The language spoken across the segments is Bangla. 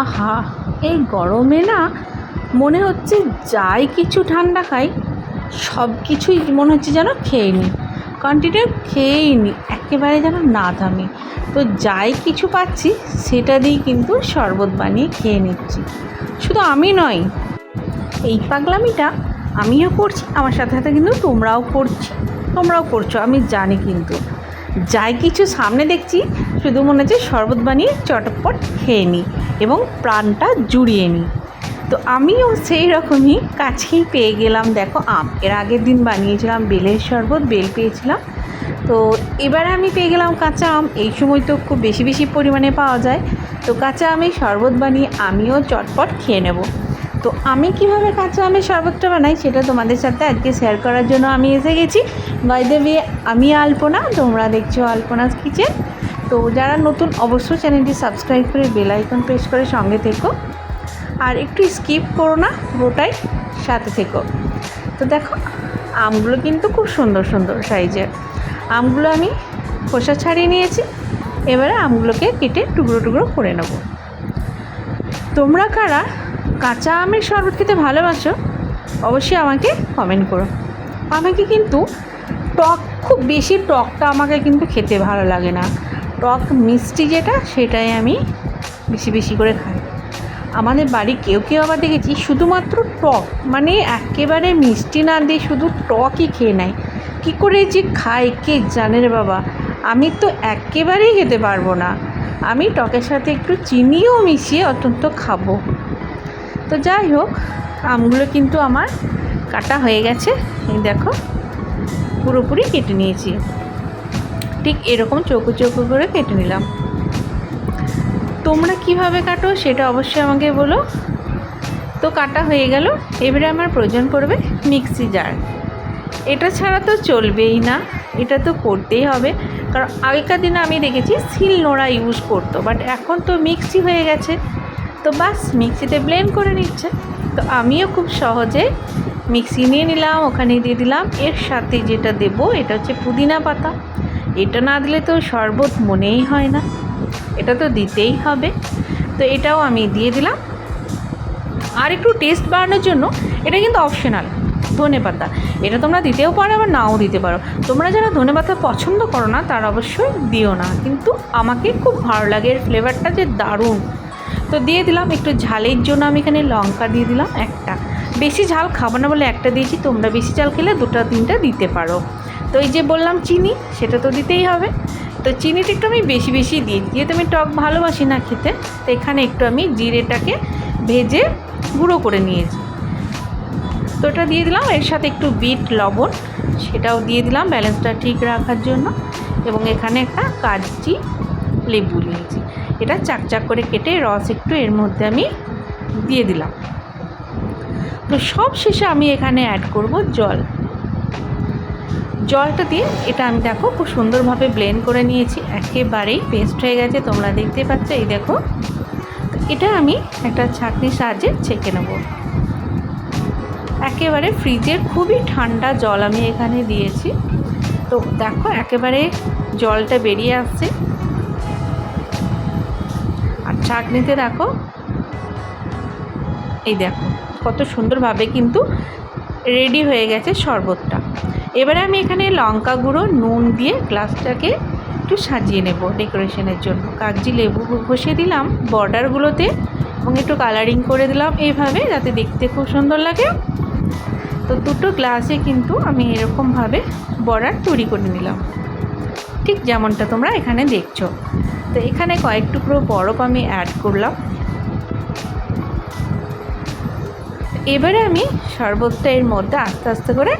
আহা, এই গরমে না মনে হচ্ছে যাই কিছু ঠান্ডা খাই, সব কিছুই মনে হচ্ছে যেন খেয়ে নিই কন্টিনিউ খেয়েই নিই একেবারে যেন না থামি। তো যাই কিছু পাচ্ছি, সেটা দিয়েই কিন্তু শরবত বানিয়ে খেয়ে নিচ্ছি। শুধু আমি নয়, এই পাগলামিটা আমিও করছি, আমার সাথে সাথে কিন্তু তোমরাও করছি, তোমরাও করছ, আমি জানি কিন্তু। যাই কিছু সামনে দেখছি, শুধু মনে হচ্ছে শরবত বানিয়ে চটপট খেয়ে নিই এবং প্রাণটা জুড়িয়ে নিই। তো আমিও সেই রকমই কাছেই পেয়ে গেলাম, দেখো আম। এর আগের দিন বানিয়েছিলাম বেলের শরবত, বেল পেয়েছিলাম। তো এবারে আমি পেয়ে গেলাম কাঁচা আম। এই সময় তো খুব বেশি বেশি পরিমাণে পাওয়া যায়। তো কাঁচা আমে শরবত বানিয়ে আমিও চটপট খেয়ে নেব। তো আমি কীভাবে কাঁচা আমের শরবতটা বানাই সেটা তোমাদের সাথে আজকে শেয়ার করার জন্য আমি এসে গেছি। বাই দ্য ওয়ে আমি আলপনা, তোমরা দেখছ আলপনাস কিচেন। তো যারা নতুন, অবশ্যই চ্যানেলটি সাবস্ক্রাইব করে বেল আইকন প্রেস করে সঙ্গে থেকো। আর একটু স্কিপ করো না, পুরোটাই সাথে থেকো। তো দেখো, আমগুলো কিন্তু খুব সুন্দর সুন্দর সাইজের। আমগুলো আমি খোসা ছাড়িয়ে নিয়েছি। এবারে আমগুলোকে কেটে টুকরো টুকরো করে নেব। তোমরা কারা কাঁচা আমের শরবত খেতে ভালোবাসো, অবশ্যই আমাকে কমেন্ট করো। আমাকে কিন্তু টক, খুব বেশি টকটা আমাকে কিন্তু খেতে ভালো লাগে না। টক মিষ্টি যেটা, সেটাই আমি বেশি বেশি করে খাই। আমাদের বাড়ি কেউ কেউ আবার দেখেছি শুধুমাত্র টক মানে একেবারে মিষ্টি না দিয়ে শুধু টকই খেয়ে নেয়। কী করে যে খায় কে জানে রে বাবা? আমি তো একেবারেই খেতে পারব না। আমি টকের সাথে একটু চিনিও মিশিয়ে অত্যন্ত খাব। তো যাই হোক, আমগুলো কিন্তু আমার কাটা হয়ে গেছে। দেখো, পুরোপুরি কেটে নিয়েছি। ঠিক এরকম চৌকো চৌকো করে কেটে নিলাম। তোমরা কীভাবে কাটো সেটা অবশ্যই আমাকে বলো। তো কাটা হয়ে গেল, এবারে আমার প্রয়োজন পড়বে মিক্সি জার। এটা ছাড়া তো চলবেই না, এটা তো করতেই হবে। কারণ আগেকার দিনে আমি দেখেছি শিল নোড়া ইউজ করতো বাট এখন তো মিক্সি হয়ে গেছে। তো বাস মিক্সিতে ব্লেন্ড করে নিচ্ছে। তো আমিও খুব সহজে মিক্সি নিয়ে নিলাম ওখানে দিয়ে দিলাম। এর সাথে যেটা দেব, এটা হচ্ছে পুদিনা পাতা। এটা না দিলে তো শরবত মনেই হয় না। এটা তো দিতেই হবে। তো এটাও আমি দিয়ে দিলাম। আর একটু টেস্ট বাড়ানোর জন্য এটা কিন্তু অপশনাল ধনে পাতা। এটা তোমরা দিতেও পারো, আবার নাও দিতে পারো। তোমরা যারা ধনে পাতা পছন্দ করো না, তারা অবশ্যই দিও না। কিন্তু আমাকে খুব ভালো লাগে এর ফ্লেভারটা যে দারুণ। তো দিয়ে দিলাম, একটু ঝালের জন্য আমি এখানে লঙ্কা দিয়ে দিলাম একটা। বেশি ঝাল খাব না বলে একটা দিয়েছি, তোমরা বেশি ঝাল খেলে দুটো তিনটা দিতে পারো। তো এই যে বললাম চিনি, সেটা তো দিতেই হবে। তো চিনিটা একটু আমি বেশি বেশি দিই, যেহেতু আমি টক ভালোবাসি না খেতে, তো এখানে একটু আমি জিরেটাকে ভেজে গুঁড়ো করে নিয়েছি। তো এটা দিয়ে দিলাম, এর সাথে একটু বিট, লবণ, সেটাও দিয়ে দিলাম ব্যালেন্সটা ঠিক রাখার জন্য। এবং এখানে একটা কাজি লেবু নিয়েছি। এটা চাকচাক করে কেটে রস একটু এর মধ্যে আমি দিয়ে দিলাম। তো সব শেষে আমি এখানে অ্যাড করব জল। জলটা দিয়ে এটা আমি দেখো খুব সুন্দরভাবে ব্লেন্ড করে নিয়েছি। একেবারেই পেস্ট হয়ে গেছে, তোমরা দেখতে পাচ্ছ, এই দেখো। এটা আমি একটা ছাঁকনির সাহায্যে ছেঁকে নেব। একেবারে ফ্রিজের খুবই ঠান্ডা জল আমি এখানে দিয়েছি। তো দেখো, একেবারে জলটা বেরিয়ে আসছে। আর চাটনিতে দেখো, এই দেখো, কত সুন্দরভাবে কিন্তু রেডি হয়ে গেছে শরবতটা। এবারে আমি এখানে লঙ্কা গুঁড়ো, নুন দিয়ে গ্লাসটাকে একটু সাজিয়ে নেব ডেকোরেশনের জন্য। কাগজি লেবু ঘষে দিলাম বর্ডারগুলোতে এবং একটু কালারিং করে দিলাম এইভাবে যাতে দেখতে খুব সুন্দর লাগে। তো দুটো গ্লাসে কিন্তু আমি এরকমভাবে বর্ডার তৈরি করে নিলাম। ঠিক যেমনটা তোমরা এখানে দেখছ। তো এখানে কয়েক টুকরো বরফ আমি অ্যাড করলাম। এবারে আমি শরবতটা এর মধ্যে আস্তে আস্তে করে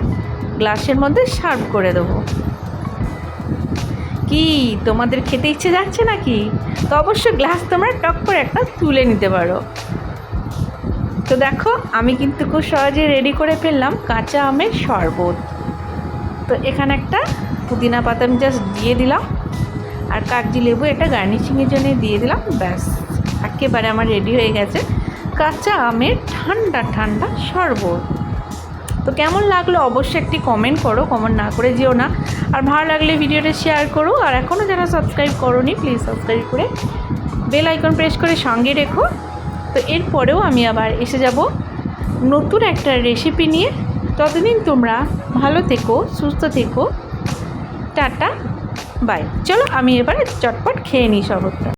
গ্লাসের মধ্যে সার্ভ করে দেবো। কি, তোমাদের খেতে ইচ্ছে যাচ্ছে নাকি? তো অবশ্যই গ্লাস তোমরা টক করে একটা তুলে নিতে পারো। তো দেখো, আমি কিন্তু খুব সহজে রেডি করে ফেললাম কাঁচা আমের শরবত। তো এখানে একটা পুদিনা পাতা আমি জাস্ট দিয়ে দিলাম। আর কাগজি লেবু এটা গার্নিশিংয়ের জন্য দিয়ে দিলাম, ব্যাস। একেবারে আমার রেডি হয়ে গেছে কাঁচা আমের ঠান্ডা ঠান্ডা শরবত। তো কেমন লাগল অবশ্যই একটি কমেন্ট করো কমেন্ট না করে যেও না। আর ভালো লাগলে ভিডিওটা শেয়ার করো, আর এখনও যারা সাবস্ক্রাইব করোনি প্লিজ সাবস্ক্রাইব করে বেল আইকন প্রেস করে সঙ্গে রেখো। তো এরপরেও আমি আবার এসে যাব নতুন একটা রেসিপি নিয়ে। ততদিন তোমরা ভালো থেকো, সুস্থ থেকো। টাটা বাই চলো আমি এবারে চটপট খেয়ে নিই সর্বত্র